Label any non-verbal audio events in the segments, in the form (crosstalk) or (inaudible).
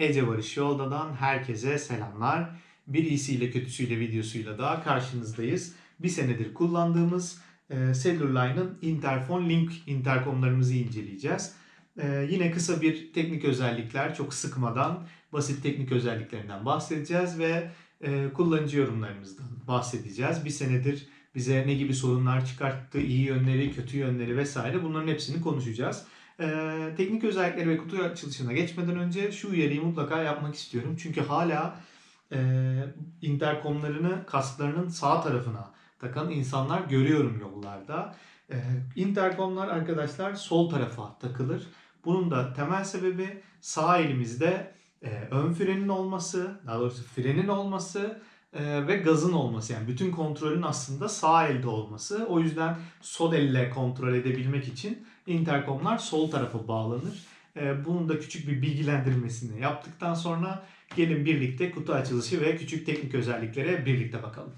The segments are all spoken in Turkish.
Ece Barış Yolda'dan herkese selamlar. Bir iyisiyle kötüsüyle videosuyla daha karşınızdayız. Bir senedir kullandığımız e, Celluline'ın Interphone Link interkomlarımızı inceleyeceğiz. E, yine kısa bir teknik özellikler, çok sıkmadan basit teknik özelliklerinden bahsedeceğiz ve e, kullanıcı yorumlarımızdan bahsedeceğiz. Bir senedir bize ne gibi sorunlar çıkarttı, iyi yönleri, kötü yönleri vesaire bunların hepsini konuşacağız. Ee, teknik özellikleri ve kutu açılışına geçmeden önce şu uyarıyı mutlaka yapmak istiyorum. Çünkü hala e, interkomlarını kasklarının sağ tarafına takan insanlar görüyorum yollarda. E, interkomlar arkadaşlar sol tarafa takılır. Bunun da temel sebebi sağ elimizde e, ön frenin olması, daha doğrusu frenin olması e, ve gazın olması. Yani bütün kontrolün aslında sağ elde olması. O yüzden sol elle kontrol edebilmek için interkomlar sol tarafa bağlanır. E, bunun da küçük bir bilgilendirmesini yaptıktan sonra gelin birlikte kutu açılışı ve küçük teknik özelliklere birlikte bakalım.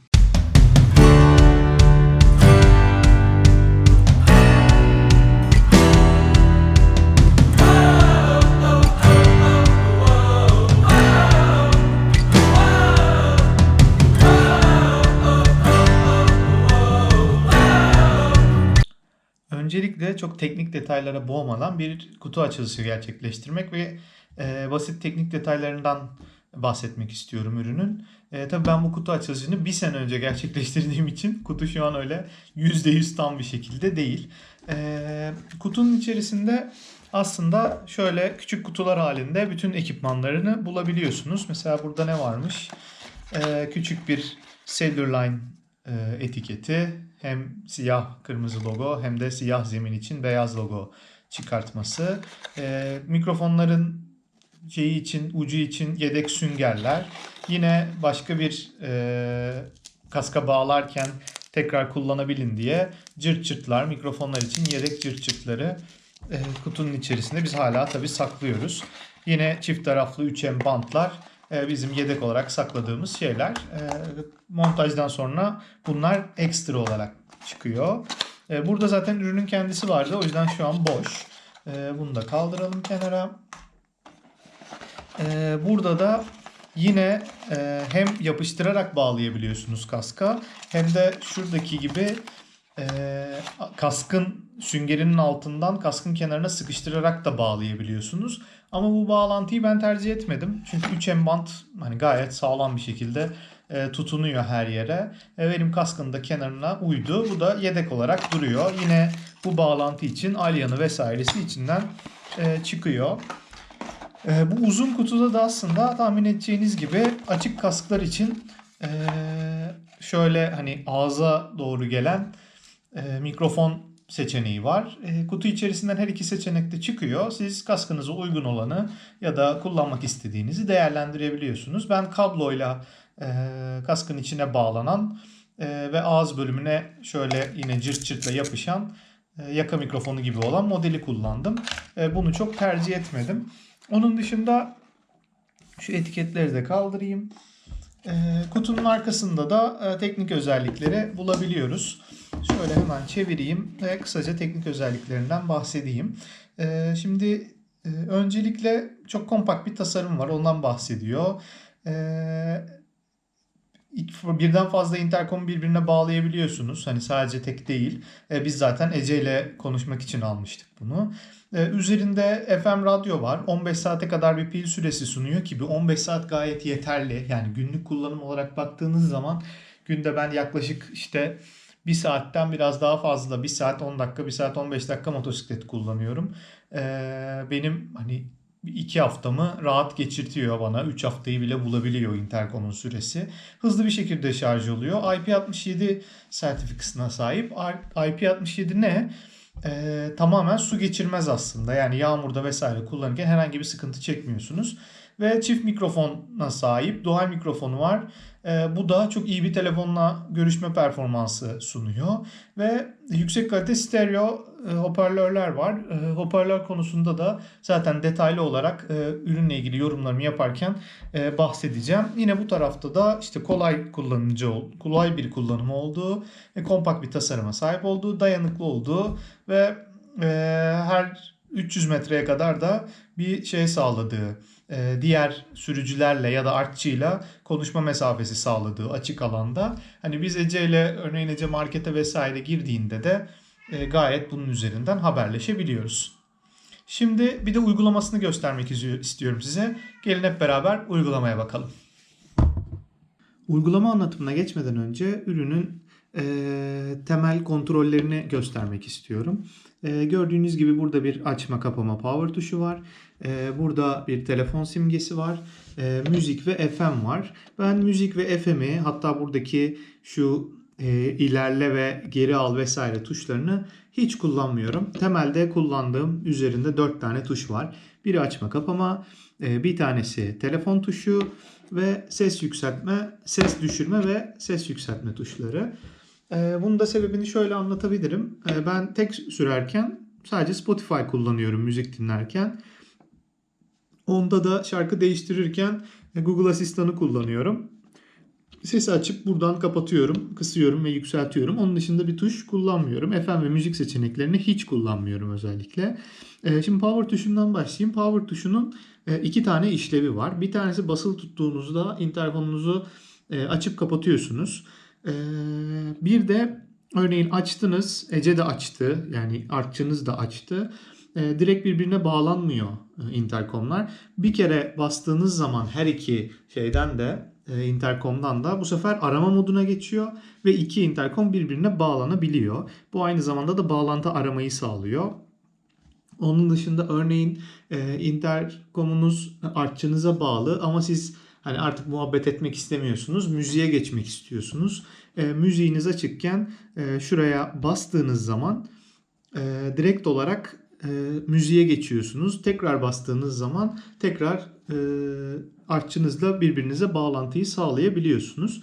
Çok teknik detaylara boğmadan bir kutu açılışı gerçekleştirmek ve e, basit teknik detaylarından bahsetmek istiyorum ürünün. E, tabii ben bu kutu açılışını bir sene önce gerçekleştirdiğim için kutu şu an öyle %100 tam bir şekilde değil. E, kutunun içerisinde aslında şöyle küçük kutular halinde bütün ekipmanlarını bulabiliyorsunuz. Mesela burada ne varmış? E, küçük bir Celluline e, etiketi hem siyah kırmızı logo hem de siyah zemin için beyaz logo çıkartması. E, mikrofonların şeyi için ucu için yedek süngerler. Yine başka bir e, kaska bağlarken tekrar kullanabilin diye cırt cırtlar mikrofonlar için yedek cırt cırtları e, kutunun içerisinde biz hala tabi saklıyoruz. Yine çift taraflı 3M bantlar e, bizim yedek olarak sakladığımız şeyler. E, montajdan sonra bunlar ekstra olarak çıkıyor. E, burada zaten ürünün kendisi vardı. O yüzden şu an boş. Bunu da kaldıralım kenara. Burada da yine hem yapıştırarak bağlayabiliyorsunuz kaska hem de şuradaki gibi kaskın süngerinin altından kaskın kenarına sıkıştırarak da bağlayabiliyorsunuz. Ama bu bağlantıyı ben tercih etmedim. Çünkü 3M bant hani gayet sağlam bir şekilde e, tutunuyor her yere. E, benim kaskın da kenarına uydu. Bu da yedek olarak duruyor. Yine bu bağlantı için alyanı vesairesi içinden e, çıkıyor. E, bu uzun kutuda da aslında tahmin edeceğiniz gibi açık kasklar için e, şöyle hani ağza doğru gelen e, mikrofon seçeneği var. E, kutu içerisinden her iki seçenek de çıkıyor. Siz kaskınıza uygun olanı ya da kullanmak istediğinizi değerlendirebiliyorsunuz. Ben kabloyla e, kaskın içine bağlanan e, ve ağız bölümüne şöyle yine cırt cırtla yapışan e, yaka mikrofonu gibi olan modeli kullandım. Bunu çok tercih etmedim. Onun dışında şu etiketleri de kaldırayım. Kutunun arkasında da teknik özellikleri bulabiliyoruz. Şöyle hemen çevireyim ve kısaca teknik özelliklerinden bahsedeyim. E, şimdi e, öncelikle çok kompakt bir tasarım var. Ondan bahsediyor. E, birden fazla interkomu birbirine bağlayabiliyorsunuz. Hani sadece tek değil. E, biz zaten Ece ile konuşmak için almıştık bunu. Üzerinde FM radyo var. 15 saate kadar bir pil süresi sunuyor ki bu 15 saat gayet yeterli. Yani günlük kullanım olarak baktığınız zaman günde ben yaklaşık işte bir saatten biraz daha fazla bir saat 10 dakika bir saat 15 dakika motosiklet kullanıyorum. Ee, benim hani iki haftamı rahat geçirtiyor bana. 3 haftayı bile bulabiliyor Intercom'un süresi. Hızlı bir şekilde şarj oluyor. IP67 sertifikasına sahip. IP67 ne? Ee, tamamen su geçirmez aslında. Yani yağmurda vesaire kullanırken herhangi bir sıkıntı çekmiyorsunuz. Ve çift mikrofona sahip. Dual mikrofonu var. E, bu da çok iyi bir telefonla görüşme performansı sunuyor. Ve yüksek kalite stereo e, hoparlörler var. E, hoparlör konusunda da zaten detaylı olarak e, ürünle ilgili yorumlarımı yaparken e, bahsedeceğim. Yine bu tarafta da işte kolay kullanıcı kolay bir kullanımı olduğu, e, kompakt bir tasarıma sahip olduğu, dayanıklı olduğu ve e, her 300 metreye kadar da bir şey sağladığı, diğer sürücülerle ya da artçıyla konuşma mesafesi sağladığı açık alanda. Hani biz Ece ile örneğin Ece markete vesaire girdiğinde de e, gayet bunun üzerinden haberleşebiliyoruz. Şimdi bir de uygulamasını göstermek istiyorum size. Gelin hep beraber uygulamaya bakalım. Uygulama anlatımına geçmeden önce ürünün e, temel kontrollerini göstermek istiyorum. E, gördüğünüz gibi burada bir açma kapama power tuşu var. E, burada bir telefon simgesi var. E, müzik ve FM var. Ben müzik ve FM'i hatta buradaki şu e, ilerle ve geri al vesaire tuşlarını hiç kullanmıyorum. Temelde kullandığım üzerinde 4 tane tuş var. Biri açma kapama, e, bir tanesi telefon tuşu ve ses yükseltme, ses düşürme ve ses yükseltme tuşları. E, bunun da sebebini şöyle anlatabilirim. Ben tek sürerken sadece Spotify kullanıyorum müzik dinlerken. Onda da şarkı değiştirirken Google Asistan'ı kullanıyorum. Sesi açıp buradan kapatıyorum, kısıyorum ve yükseltiyorum. Onun dışında bir tuş kullanmıyorum. FM ve müzik seçeneklerini hiç kullanmıyorum özellikle. Ee, şimdi power tuşundan başlayayım. Power tuşunun e, iki tane işlevi var. Bir tanesi basılı tuttuğunuzda interfonunuzu e, açıp kapatıyorsunuz. Bir de örneğin açtınız, Ece de açtı yani artçınız da açtı. Direkt birbirine bağlanmıyor e, interkomlar. Bir kere bastığınız zaman her iki şeyden de e, interkomdan da bu sefer arama moduna geçiyor ve iki interkom birbirine bağlanabiliyor. Bu aynı zamanda da bağlantı aramayı sağlıyor. Onun dışında örneğin e, interkomunuz artçınıza bağlı ama siz hani artık muhabbet etmek istemiyorsunuz. Müziğe geçmek istiyorsunuz. E, müziğiniz açıkken e, şuraya bastığınız zaman e, direkt olarak e, müziğe geçiyorsunuz. Tekrar bastığınız zaman tekrar e, artçınızla birbirinize bağlantıyı sağlayabiliyorsunuz.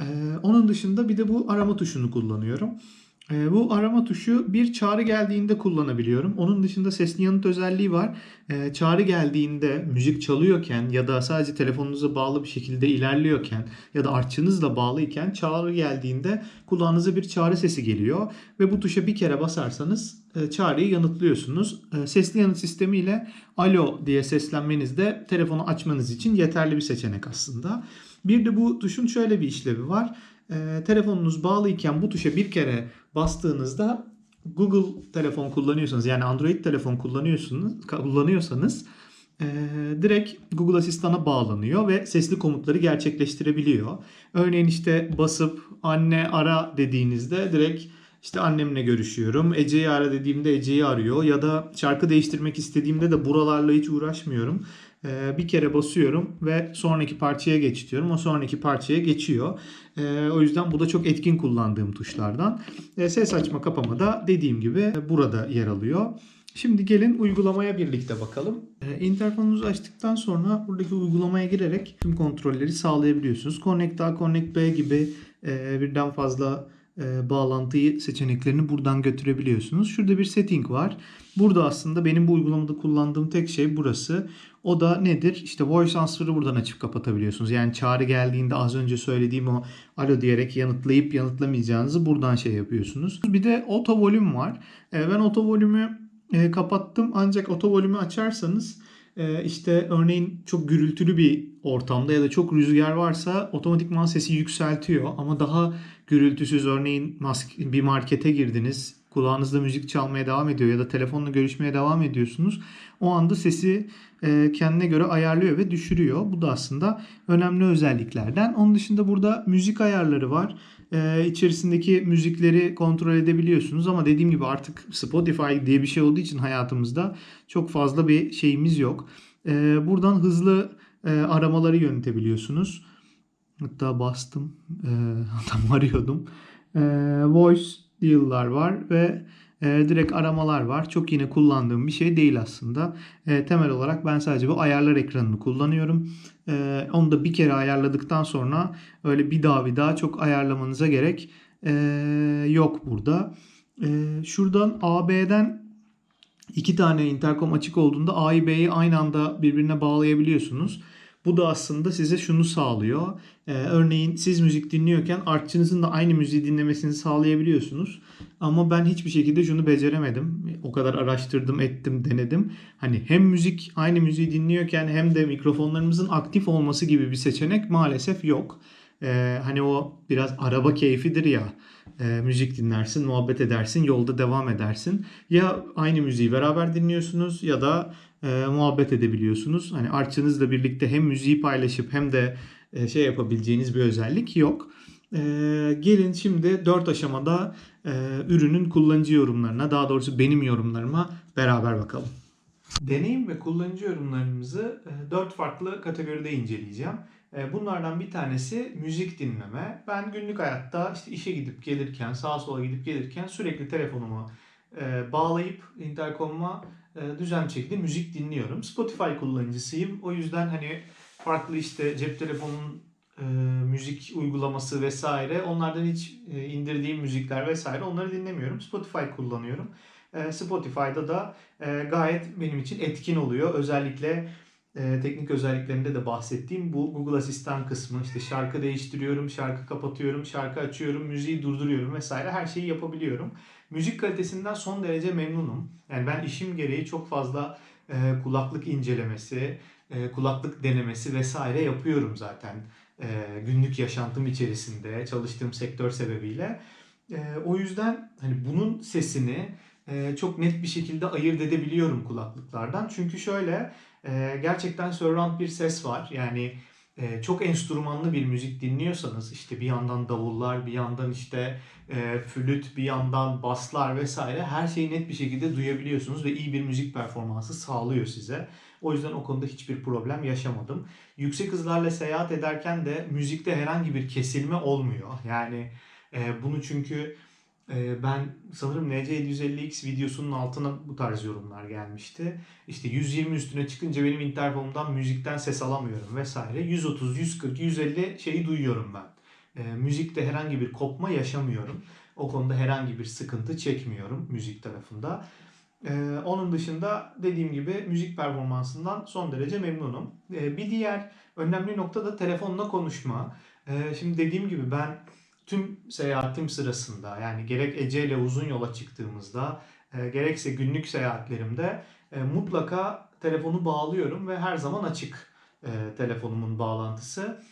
E, onun dışında bir de bu arama tuşunu kullanıyorum. E, bu arama tuşu bir çağrı geldiğinde kullanabiliyorum. Onun dışında sesli yanıt özelliği var. E, çağrı geldiğinde müzik çalıyorken ya da sadece telefonunuza bağlı bir şekilde ilerliyorken ya da artçınızla bağlıyken çağrı geldiğinde kulağınıza bir çağrı sesi geliyor. Ve bu tuşa bir kere basarsanız e, çağrıyı yanıtlıyorsunuz. E, sesli yanıt sistemiyle alo diye seslenmeniz de telefonu açmanız için yeterli bir seçenek aslında. Bir de bu tuşun şöyle bir işlevi var. E, telefonunuz bağlıyken bu tuşa bir kere bastığınızda Google telefon kullanıyorsanız yani Android telefon kullanıyorsunuz kullanıyorsanız e, direkt Google Asistan'a bağlanıyor ve sesli komutları gerçekleştirebiliyor. Örneğin işte basıp anne ara dediğinizde direkt işte annemle görüşüyorum. Ece'yi ara dediğimde Ece'yi arıyor. Ya da şarkı değiştirmek istediğimde de buralarla hiç uğraşmıyorum. Ee, bir kere basıyorum ve sonraki parçaya geç diyorum. O sonraki parçaya geçiyor. Ee, o yüzden bu da çok etkin kullandığım tuşlardan. Ee, ses açma kapama da dediğim gibi burada yer alıyor. Şimdi gelin uygulamaya birlikte bakalım. İnterfonunuzu açtıktan sonra buradaki uygulamaya girerek tüm kontrolleri sağlayabiliyorsunuz. Connect A, Connect B gibi e, birden fazla e, bağlantıyı seçeneklerini buradan götürebiliyorsunuz. Şurada bir setting var. Burada aslında benim bu uygulamada kullandığım tek şey burası. O da nedir? İşte voice answer'ı buradan açıp kapatabiliyorsunuz. Yani çağrı geldiğinde az önce söylediğim o alo diyerek yanıtlayıp yanıtlamayacağınızı buradan şey yapıyorsunuz. Bir de auto volüm var. E, ben auto volümü e, kapattım ancak auto volümü açarsanız işte örneğin çok gürültülü bir ortamda ya da çok rüzgar varsa otomatikman sesi yükseltiyor ama daha gürültüsüz örneğin bir markete girdiniz kulağınızda müzik çalmaya devam ediyor ya da telefonla görüşmeye devam ediyorsunuz. O anda sesi e, kendine göre ayarlıyor ve düşürüyor. Bu da aslında önemli özelliklerden. Onun dışında burada müzik ayarları var. E, içerisindeki müzikleri kontrol edebiliyorsunuz ama dediğim gibi artık Spotify diye bir şey olduğu için hayatımızda çok fazla bir şeyimiz yok. E, buradan hızlı aramaları yönetebiliyorsunuz. Hatta bastım. E, (laughs) tam arıyordum. E, voice deal'lar var ve e, direkt aramalar var. Çok yine kullandığım bir şey değil aslında. E, temel olarak ben sadece bu ayarlar ekranını kullanıyorum. E, onu da bir kere ayarladıktan sonra öyle bir daha bir daha çok ayarlamanıza gerek e, yok burada. E, şuradan AB'den iki tane interkom açık olduğunda A'yı B'yi aynı anda birbirine bağlayabiliyorsunuz. Bu da aslında size şunu sağlıyor. Ee, örneğin siz müzik dinliyorken artçınızın da aynı müziği dinlemesini sağlayabiliyorsunuz. Ama ben hiçbir şekilde şunu beceremedim. O kadar araştırdım, ettim, denedim. Hani hem müzik aynı müziği dinliyorken hem de mikrofonlarımızın aktif olması gibi bir seçenek maalesef yok. Ee, hani o biraz araba keyfidir ya. Ee, müzik dinlersin, muhabbet edersin, yolda devam edersin. Ya aynı müziği beraber dinliyorsunuz ya da e, muhabbet edebiliyorsunuz. Hani artçınızla birlikte hem müziği paylaşıp hem de e, şey yapabileceğiniz bir özellik yok. E, gelin şimdi 4 aşamada e, ürünün kullanıcı yorumlarına, daha doğrusu benim yorumlarıma beraber bakalım. Deneyim ve kullanıcı yorumlarımızı 4 farklı kategoride inceleyeceğim. E, Bunlardan bir tanesi müzik dinleme. Ben günlük hayatta işte işe gidip gelirken, sağa sola gidip gelirken sürekli telefonumu e, bağlayıp interkomuma e, düzenli şekilde müzik dinliyorum. Spotify kullanıcısıyım. O yüzden hani farklı işte cep telefonunun e, müzik uygulaması vesaire onlardan hiç indirdiğim müzikler vesaire onları dinlemiyorum. Spotify kullanıyorum. Spotify'da da gayet benim için etkin oluyor. Özellikle e, teknik özelliklerinde de bahsettiğim bu Google Asistan kısmı. İşte şarkı değiştiriyorum, şarkı kapatıyorum, şarkı açıyorum, müziği durduruyorum vesaire her şeyi yapabiliyorum. Müzik kalitesinden son derece memnunum. Yani ben işim gereği çok fazla e, kulaklık incelemesi, e, kulaklık denemesi vesaire yapıyorum zaten. E, günlük yaşantım içerisinde çalıştığım sektör sebebiyle. E, o yüzden hani bunun sesini e, çok net bir şekilde ayırt edebiliyorum kulaklıklardan. Çünkü şöyle e, gerçekten surround bir ses var. Yani e, çok enstrümanlı bir müzik dinliyorsanız işte bir yandan davullar, bir yandan işte e, flüt, bir yandan baslar vesaire her şeyi net bir şekilde duyabiliyorsunuz ve iyi bir müzik performansı sağlıyor size. O yüzden o konuda hiçbir problem yaşamadım. Yüksek hızlarla seyahat ederken de müzikte herhangi bir kesilme olmuyor. Yani e, bunu çünkü ben sanırım NC750X videosunun altına bu tarz yorumlar gelmişti. İşte 120 üstüne çıkınca benim interkomumdan müzikten ses alamıyorum vesaire. 130, 140, 150 şeyi duyuyorum ben. E, müzikte herhangi bir kopma yaşamıyorum. O konuda herhangi bir sıkıntı çekmiyorum müzik tarafında. E, onun dışında dediğim gibi müzik performansından son derece memnunum. Bir diğer önemli nokta da telefonla konuşma. Şimdi dediğim gibi ben tüm seyahatim sırasında yani gerek Ece ile uzun yola çıktığımızda e, gerekse günlük seyahatlerimde e, mutlaka telefonu bağlıyorum ve her zaman açık e, telefonumun bağlantısı.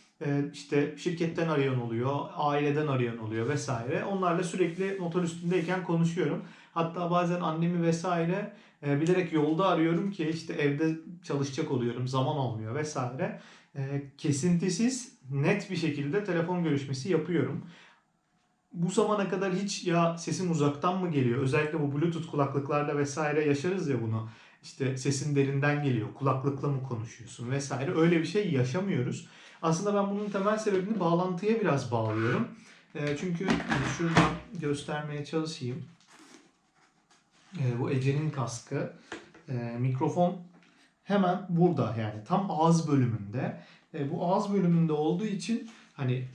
İşte şirketten arayan oluyor, aileden arayan oluyor vesaire. Onlarla sürekli motor üstündeyken konuşuyorum. Hatta bazen annemi vesaire bilerek yolda arıyorum ki işte evde çalışacak oluyorum, zaman olmuyor vesaire. Kesintisiz, net bir şekilde telefon görüşmesi yapıyorum bu zamana kadar hiç ya sesin uzaktan mı geliyor? Özellikle bu Bluetooth kulaklıklarla vesaire yaşarız ya bunu. İşte sesin derinden geliyor. Kulaklıkla mı konuşuyorsun vesaire. Öyle bir şey yaşamıyoruz. Aslında ben bunun temel sebebini bağlantıya biraz bağlıyorum. E, çünkü şuradan göstermeye çalışayım. E, bu Ece'nin kaskı. E, mikrofon hemen burada yani tam ağız bölümünde. E, bu ağız bölümünde olduğu için hani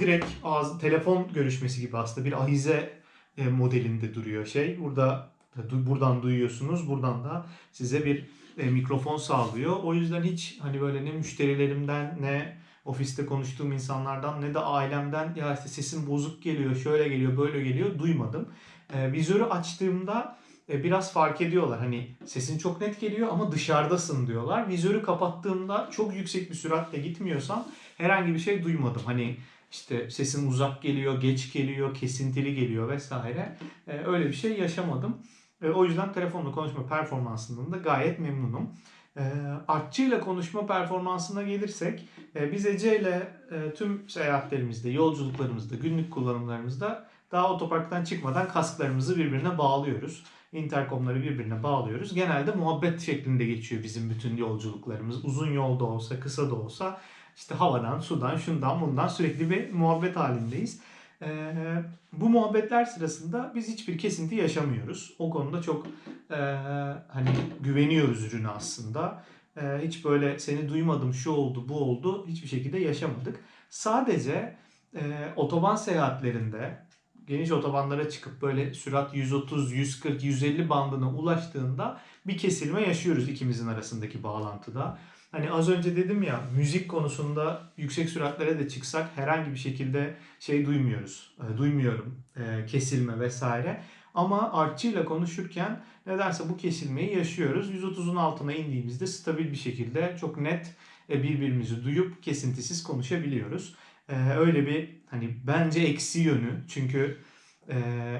direkt ağız telefon görüşmesi gibi aslında bir ahize e, modelinde duruyor şey. Burada buradan duyuyorsunuz. Buradan da size bir e, mikrofon sağlıyor. O yüzden hiç hani böyle ne müşterilerimden ne ofiste konuştuğum insanlardan ne de ailemden ya işte sesim bozuk geliyor, şöyle geliyor, böyle geliyor duymadım. E, vizörü açtığımda e, biraz fark ediyorlar. Hani sesin çok net geliyor ama dışarıdasın diyorlar. Vizörü kapattığımda çok yüksek bir süratle gitmiyorsam herhangi bir şey duymadım. Hani işte sesim uzak geliyor, geç geliyor, kesintili geliyor vesaire. E, öyle bir şey yaşamadım. E, o yüzden telefonla konuşma performansından da gayet memnunum. E, artçıyla konuşma performansına gelirsek e, biz Ece ile e, tüm seyahatlerimizde, yolculuklarımızda, günlük kullanımlarımızda daha otoparktan çıkmadan kasklarımızı birbirine bağlıyoruz. Interkomları birbirine bağlıyoruz. Genelde muhabbet şeklinde geçiyor bizim bütün yolculuklarımız. Uzun yolda olsa, kısa da olsa işte havadan, sudan, şundan, bundan sürekli bir muhabbet halindeyiz. Ee, bu muhabbetler sırasında biz hiçbir kesinti yaşamıyoruz. O konuda çok e, hani güveniyoruz ürüne aslında. E, hiç böyle seni duymadım, şu oldu, bu oldu hiçbir şekilde yaşamadık. Sadece e, otoban seyahatlerinde geniş otobanlara çıkıp böyle sürat 130, 140, 150 bandına ulaştığında bir kesilme yaşıyoruz ikimizin arasındaki bağlantıda. Hani az önce dedim ya müzik konusunda yüksek süratlere de çıksak herhangi bir şekilde şey duymuyoruz. E, duymuyorum. E, kesilme vesaire. Ama artçıyla konuşurken nedense bu kesilmeyi yaşıyoruz. 130'un altına indiğimizde stabil bir şekilde çok net e, birbirimizi duyup kesintisiz konuşabiliyoruz. E, öyle bir hani bence eksi yönü. Çünkü e,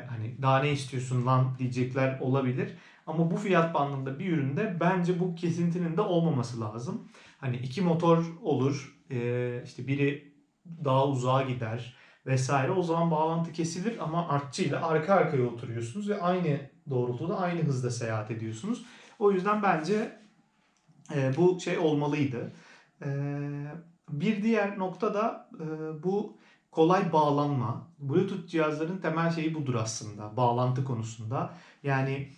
hani daha ne istiyorsun lan diyecekler olabilir. Ama bu fiyat bandında bir üründe bence bu kesintinin de olmaması lazım. Hani iki motor olur, e, işte biri daha uzağa gider vesaire. O zaman bağlantı kesilir ama artçıyla arka arkaya oturuyorsunuz ve aynı doğrultuda aynı hızda seyahat ediyorsunuz. O yüzden bence e, bu şey olmalıydı. E, bir diğer nokta da bu kolay bağlanma. Bluetooth cihazların temel şeyi budur aslında bağlantı konusunda. Yani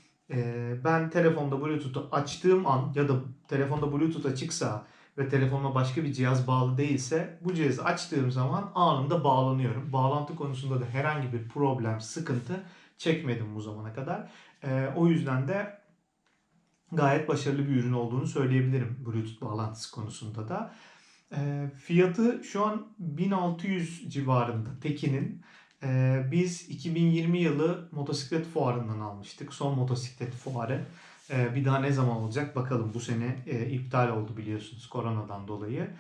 ben telefonda Bluetooth'u açtığım an ya da telefonda Bluetooth açıksa ve telefonuma başka bir cihaz bağlı değilse bu cihazı açtığım zaman anında bağlanıyorum. Bağlantı konusunda da herhangi bir problem, sıkıntı çekmedim bu zamana kadar. E, o yüzden de gayet başarılı bir ürün olduğunu söyleyebilirim Bluetooth bağlantısı konusunda da. E, fiyatı şu an 1600 civarında Tekin'in. E, biz 2020 yılı motosiklet fuarından almıştık. Son motosiklet fuarı. E, bir daha ne zaman olacak bakalım. Bu sene e, iptal oldu biliyorsunuz koronadan dolayı.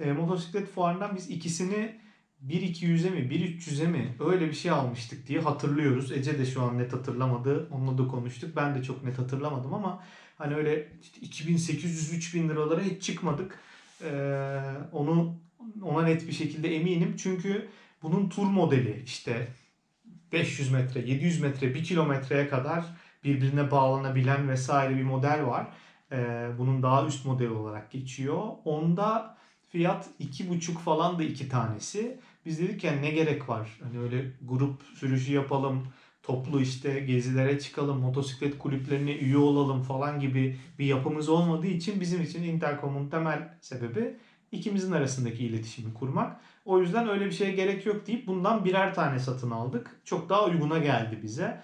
E, motosiklet fuarından biz ikisini 1.200'e mi 1.300'e mi öyle bir şey almıştık diye hatırlıyoruz. Ece de şu an net hatırlamadı. Onunla da konuştuk. Ben de çok net hatırlamadım ama hani öyle işte 2800-3000 liralara hiç çıkmadık. Ee, onu ona net bir şekilde eminim. Çünkü bunun tur modeli işte 500 metre, 700 metre, 1 kilometreye kadar birbirine bağlanabilen vesaire bir model var. Ee, bunun daha üst modeli olarak geçiyor. Onda fiyat 2,5 falan da iki tanesi. Biz dedik ya ne gerek var? Hani öyle grup sürüşü yapalım, toplu işte gezilere çıkalım, motosiklet kulüplerine üye olalım falan gibi bir yapımız olmadığı için bizim için Intercom'un temel sebebi ikimizin arasındaki iletişimi kurmak. O yüzden öyle bir şeye gerek yok deyip bundan birer tane satın aldık. Çok daha uyguna geldi bize.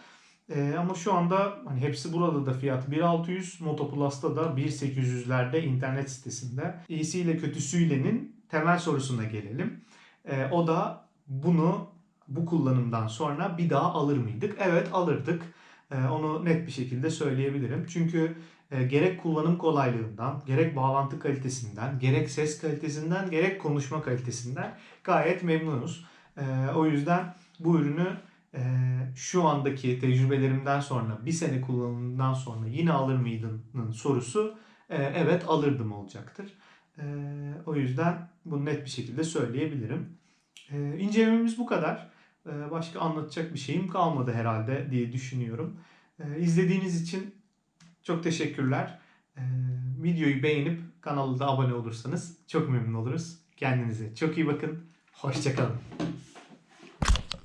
Ee, ama şu anda hani hepsi burada da fiyat 1600, Motoplus'ta da 1800'lerde internet sitesinde. İyisiyle kötüsüyle'nin temel sorusuna gelelim. Ee, o da bunu bu kullanımdan sonra bir daha alır mıydık? Evet alırdık. Ee, onu net bir şekilde söyleyebilirim. Çünkü gerek kullanım kolaylığından, gerek bağlantı kalitesinden, gerek ses kalitesinden, gerek konuşma kalitesinden gayet memnunuz. Ee, o yüzden bu ürünü e, şu andaki tecrübelerimden sonra, bir sene kullanımından sonra yine alır mıydın'ın sorusu e, evet alırdım olacaktır. E, o yüzden bunu net bir şekilde söyleyebilirim. E, incelememiz bu kadar. E, başka anlatacak bir şeyim kalmadı herhalde diye düşünüyorum. E, izlediğiniz için çok teşekkürler. E, videoyu beğenip kanala da abone olursanız çok memnun oluruz. Kendinize çok iyi bakın. Hoşçakalın.